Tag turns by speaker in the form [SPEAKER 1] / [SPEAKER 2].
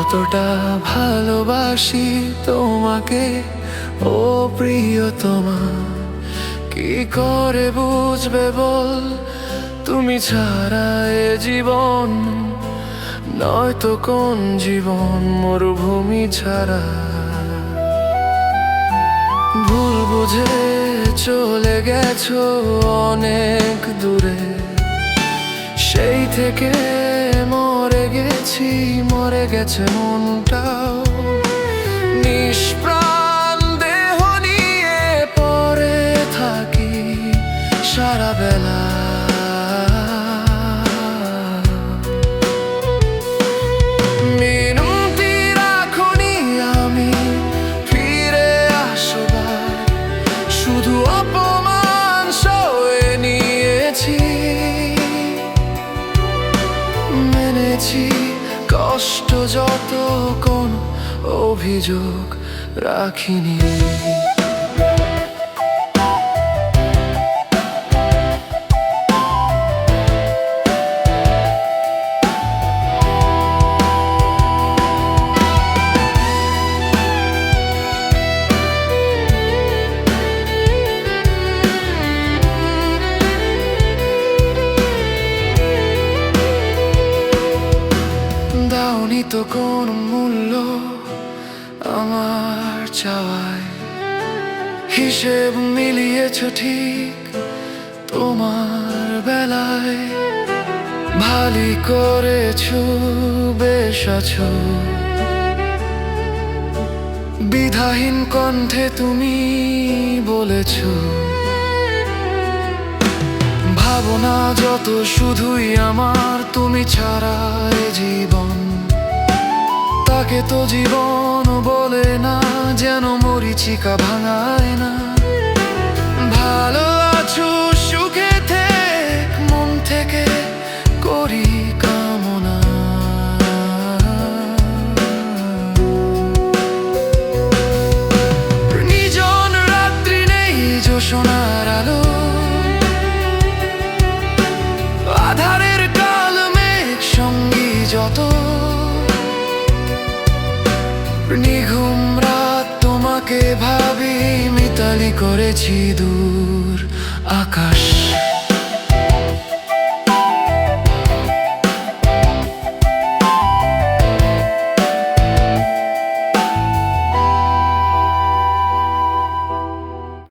[SPEAKER 1] কতটা ভালোবাসি তোমাকে, ও প্রিয়তমা। কি করে বুঝবে বল, তুমি ছাড়া এ জীবন? নয়তো কোন জীবন মরুভূমি ছাড়া। ভুল বুঝে চলে গেছো অনেক দূরে, সেই থেকে গেছি মরে গেছে মনটা নিষ্প্রাণ যত কোন অভিযোগ রাখিনি। তো কোন মূল্য আমার চাওয়ায় হিসেব মিলিয়েছ ঠিক তোমার বেলায়। ভালি করেছ, বেশ আছো। বিধাহীন কণ্ঠে তুমি বলেছ, ভাবনা যত শুধুই আমার, তুমি ছাড়া তাকে তো জীবন বলে না যেন মরিচিকা ভাঙায় না। ভালো করেছি দূর আকাশ